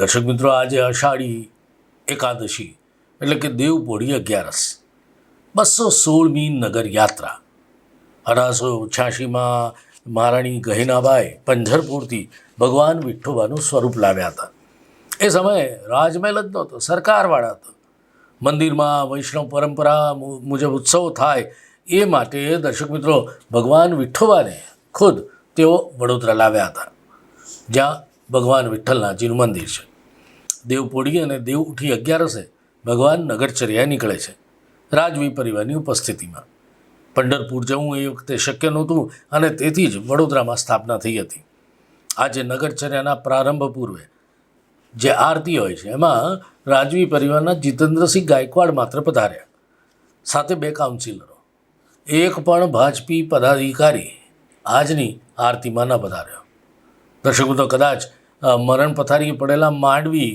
દર્શક મિત્રો, આજે અષાઢી એકાદશી એટલે કે દેવપોળી અગિયારસ, બસો સોળમી નગર યાત્રા. અઢારસો છ્યાસીમાં મહારાણી ગહિનાબાએ પંઢરપુરથી ભગવાન વિઠ્ઠોબાનું સ્વરૂપ લાવ્યા હતા. એ સમયે રાજમહેલ જ નહોતો, સરકારવાળા હતો. મંદિરમાં વૈષ્ણવ પરંપરા મુજબ ઉત્સવ થાય એ માટે દર્શક મિત્રો, ભગવાન વિઠ્ઠોબાને ખુદ તેઓ વડોદરા લાવ્યા હતા. જ્યાં ભગવાન વિઠ્ઠલનાથજીનું મંદિર છે. દેવપોળી અને દેવ ઉઠી અગિયારસે ભગવાન નગરચર્યા નીકળે છે. રાજવી પરિવારની ઉપસ્થિતિમાં. પંઢરપુર જવું એ વખતે શક્ય નહોતું અને તેથી જ વડોદરામાં સ્થાપના થઈ હતી. આજે નગરચર્યાના પ્રારંભ પૂર્વે જે આરતી હોય છે, એમાં રાજવી પરિવારના જીતેન્દ્રસિંહ ગાયકવાડ માત્ર પધાર્યા. સાથે બે કાઉન્સિલરો એક પણ ભાજપી પદાધિકારી આજની આરતીમાં ન પધાર્યો. દર્શકો તો કદાચ મરણ પથારી પડેલા માંડવી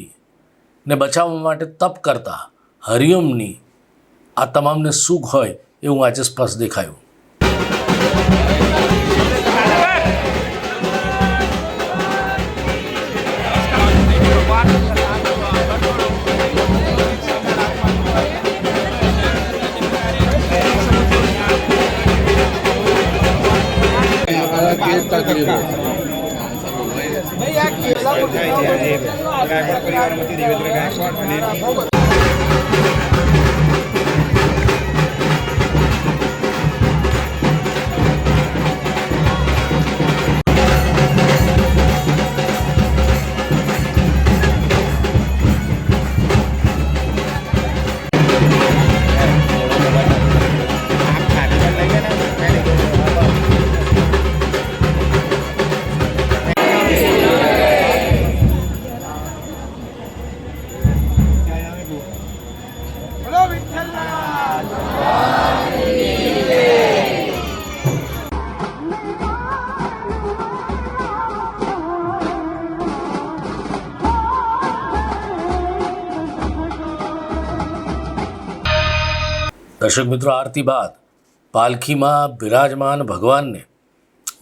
ને બચાવવા માટે તપ કરતા હરિયમની આ તમામને સુખ હોય એવું આજે સ્પષ્ટ દેખાયું. ગાયકવાડ પરિવારમાંથી દેવેન્દ્ર ગાયકવાડ અને દર્શક મિત્રો, આરતી બાદ પાલખીમાં બિરાજમાન ભગવાનને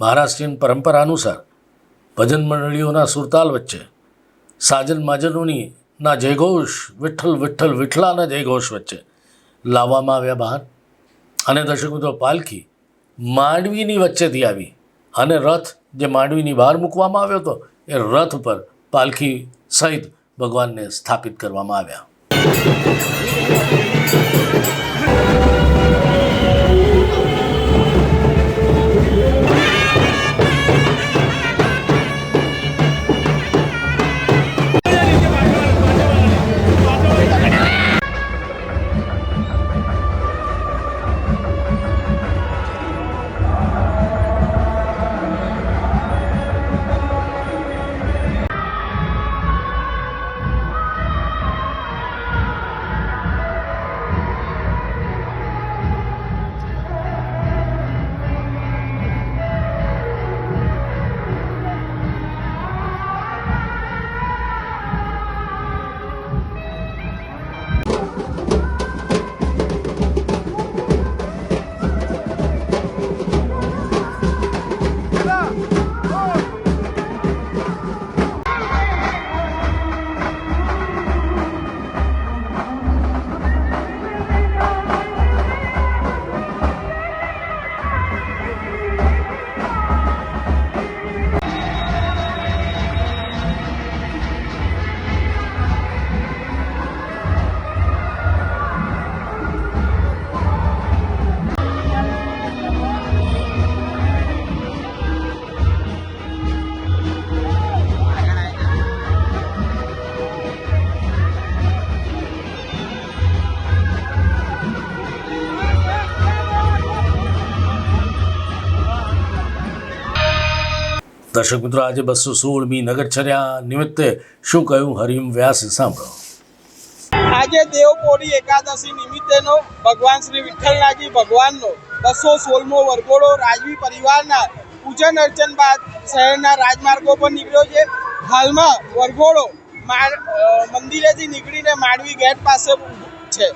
મહારાષ્ટ્રીયન પરંપરા અનુસાર ભજન મંડળીઓના સુરતાલ વચ્ચે સાજન માજનોની જયઘોષ, વિઠ્ઠલ વિઠ્ઠલ, વિઠ્ઠલાના જયઘોષ વચ્ચે લાવવામાં આવ્યા બહાર. અને દર્શક મિત્રો, પાલખી માંડવીની વચ્ચેથી આવી અને રથ જે માંડવીની બહાર મૂકવામાં આવ્યો હતો, એ રથ પર પાલખી સહિત ભગવાનને સ્થાપિત કરવામાં આવ્યા. દર્શક મિત્રો, આજે બસો સોળમી નગરચર્યા નિમિત્તે શું કહ્યું હરિમ વ્યાસ? સાંભળો. આજે દેવપોળી એકાદશી નિમિત્તેનો ભગવાન શ્રી વિઠ્ઠલનાથજી ભગવાનનો બસો સોળમો વરઘોડો રાજવી પરિવારના પૂજન અર્ચન બાદ શહેરના રાજમાર્ગો પર નીકળ્યો છે. હાલમાં વરઘોડો મંદિરેથી નીકળીને માંડવી ગેટ પાસે છે.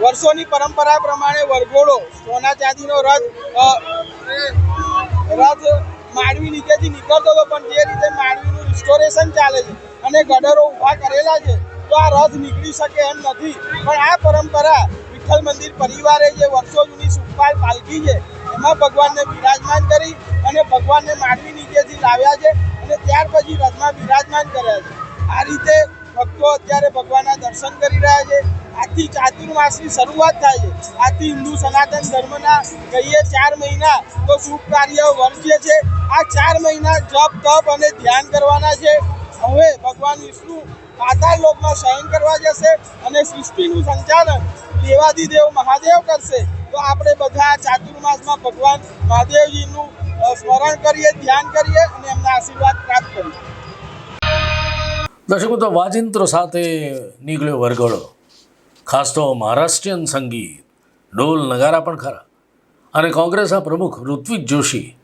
વર્ષોની પરંપરા પ્રમાણે વરઘોડો સોના ચાંદીનો રથ રથ માંડવી નીચેથી નીકળતો હતો, પણ જે રીતે માંડવીનું રિસ્ટોરેશન ચાલે છે અને ગડરો ઊભા કરેલા છે, તો આ રથ નીકળી શકે એમ નથી. પણ આ પરંપરા વિઠ્ઠલ મંદિર પરિવારે જે વર્ષો જૂની સુખપાલ પાલખી છે, એમાં ભગવાનને બિરાજમાન કરી અને ભગવાનને માંડવી નીચેથી લાવ્યા છે અને ત્યાર પછી રથમાં બિરાજમાન કર્યા છે. આ રીતે ભક્તો અત્યારે ભગવાનના દર્શન કરી રહ્યા છે. આજથી ચાતુર્માસની શરૂઆત થાય છે. આજથી હિન્દુ સનાતન ધર્મના કહીએ ચાર મહિના તો શુભ કાર્ય વર્ષે છે. આ ચાર મહિના જપ તપ અને ધ્યાન કરવાના છે. હવે ભગવાન વિષ્ણુ પાતાળ લોકમાં શયન કરવા જશે અને સૃષ્ટિનું સંચાલન દેવાધિદેવ મહાદેવ કરશે. તો આપણે બધા ચાતુર્માસમાં ભગવાન મહાદેવજીનું સ્મરણ કરીએ, ધ્યાન કરીએ અને એમના આશીર્વાદ પ્રાપ્ત કરીએ. દર્શકો, તો વાજિંત્રો સાથે નીકળ્યો વરઘોડો. ખાસ તો મહારાષ્ટ્રીયન સંગીત, ઢોલ, નગારા પણ ખરા. અને કોંગ્રેસના પ્રમુખ ઋત્વિક જોશી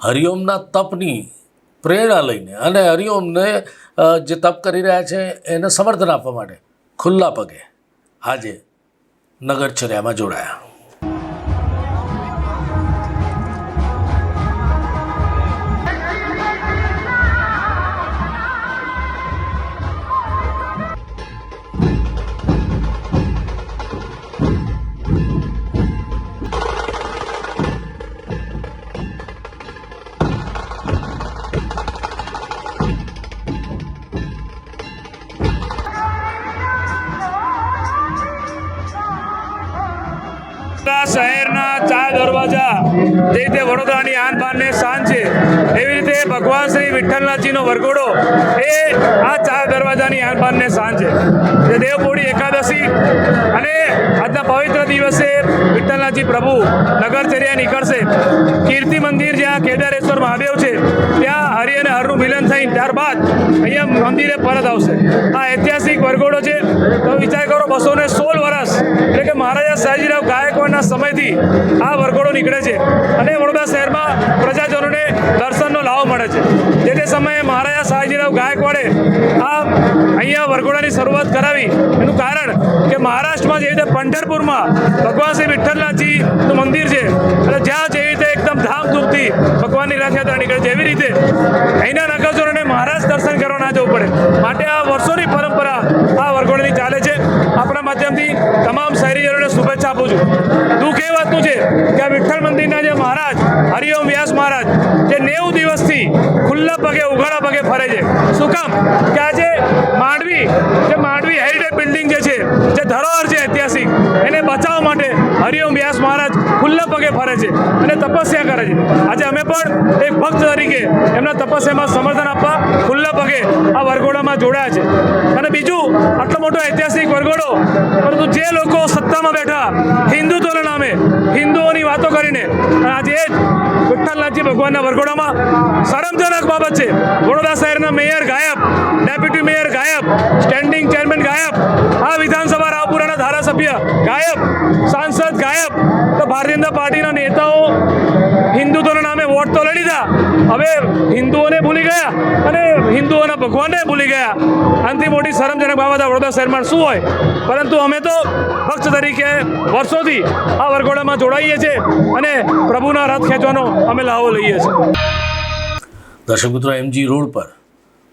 હરિઓમના તપની પ્રેરણા લઈને અને હરિઓમને જે તપ કરી રહ્યા છે એને સમર્થન આપવા માટે ખુલ્લા પગે આજે નગરચર્યામાં જોડાયા. જે રીતે વડોદરાની આન શાન છે, એવી રીતે ભગવાન શ્રી વિઠ્ઠલનાથજીનો વરઘોડો એ આ ચાર દરવાજાની આન બાનને શાન છે. જે દેવપોળી એકાદશી અને આજના પવિત્ર દિવસે વિઠ્ઠલનાથજી પ્રભુ નગરચર્યા નીકળશે. કીર્તિ મંદિર જ્યાં કેદારેશ્વર મહાદેવ છે, ત્યાં હરિ અને હરનું મિલન થઈ ત્યારબાદ અહીંયા મંદિરે પરત આવશે. આ ઐતિહાસિક વરઘોડો છે, તો વિચાર કરો બસો ને સોળ વર્ષ મહારાજા સયાજીરાવ ગાયકવાડના સમયથી આ વરઘોડો નીકળે છે અને વડોદરા શહેરમાં પ્રજાજનોને દર્શનનો લાભ મળે છે. જે તે સમયે મહારાજા સયાજીરાવ ગાયકવાડે આ અહીંયા વરઘોડાની શરૂઆત કરાવી. એનું કારણ કે મહારાષ્ટ્રમાં જે રીતે પંઢરપુરમાં ભગવાન શ્રી વિઠ્ઠલનાથજીનું મંદિર છે, અને જ્યાં જેવી રીતે એકદમ ધામધૂમથી ભગવાનની રથયાત્રા નીકળે છે, એવી રીતે અહીંના નગરજનોને શું કામ? કે આજે માંડવી, જે માંડવી હેરિટેજ બિલ્ડિંગ જે છે, જે ધરોહર છે ઐતિહાસિક, એને બચાવવા માટે હરિઓમ વ્યાસ મહારાજ ખુલ્લા પગે ફરે છે અને તપસ્યા કરે છે. આજે અમે પણ એક ભક્ત તરીકે એમના તપસ્યામાં સમર્થન આપવા ખુલ્લા પગે આ વરઘોડામાં જોડાયા છે. અને બીજું, આટલો મોટો ઐતિહાસિક વરઘોડો, પરંતુ જે લોકો સત્તામાં બેઠા, હિન્દુત્વના નામે હિન્દુઓની વાતો કરીને ભગવાનના વરઘોડામાં શરમજનક બાબત છે. વડોદરા શહેરના મેયર ગાયબ, ડેપ્યુટી મેયર ગાયબ સ્ટેન્ડિંગ ચેરમેન ગાયબ, આ વિધાનસભા રાવપુરાના ધારાસભ્ય ગાયબ, સાંસદ ગાયબ. તો ભારતીય જનતા પાર્ટીના હિન્દુત્વના નામે વોટ તો લડી લીધા. હવે હિન્દુઓને ભૂલી ગયા અને હિન્દુઓના ભગવાનને ભૂલી ગયા. આનાથી મોટી શરમજનક બાબત આ વડોદરા શહેરમાં શું હોય? પરંતુ અમે તો ભક્ત તરીકે વર્ષોથી આ વરઘોડામાં જોડાઈએ છીએ અને પ્રભુના રથ ખેંચવાનો અમે લાવો લઈએ છીએ. દર્શક મિત્રો, એમજી રોડ પર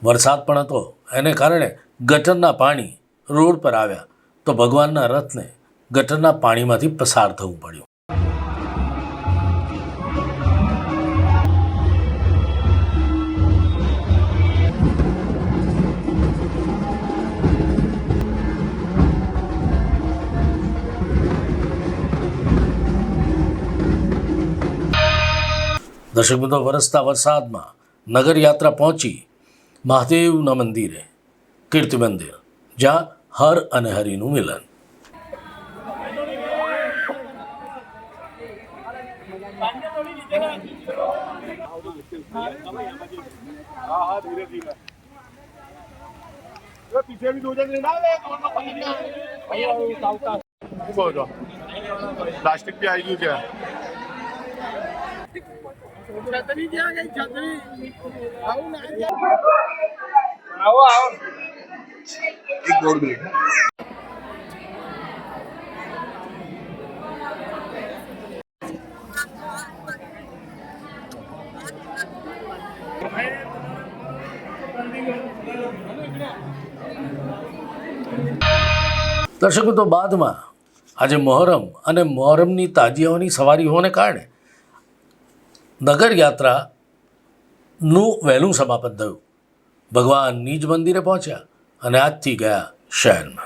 વરસાદ પણ હતો. એને કારણે ગટરના પાણી રોડ પર આવ્યા. તો ભગવાનના રથને ગટરના પાણીમાંથી પસાર થવું પડ્યું. દર્શક મિત્રો વરસતા વરસાદમાં નગરયાત્રા પહોંચી મહાદેવના મંદિરે કીર્તિ મંદિર જ્યાં હર અને હરિનું મિલન. શું કહો છો? પ્લાસ્ટિક બી આવી ગયું છે. આવું આવો આવો. એક દોઢ મિનિટ. દર્શકો તો બાદમાં આજે મોહરમ અને મોહરમની તાજિયાઓની સવારી હોવાને કારણે નગર યાત્રાનું વહેલું સમાપન થયું. ભગવાન નિજ મંદિરે પહોંચ્યા અને આજથી ગયા શહેરમાં.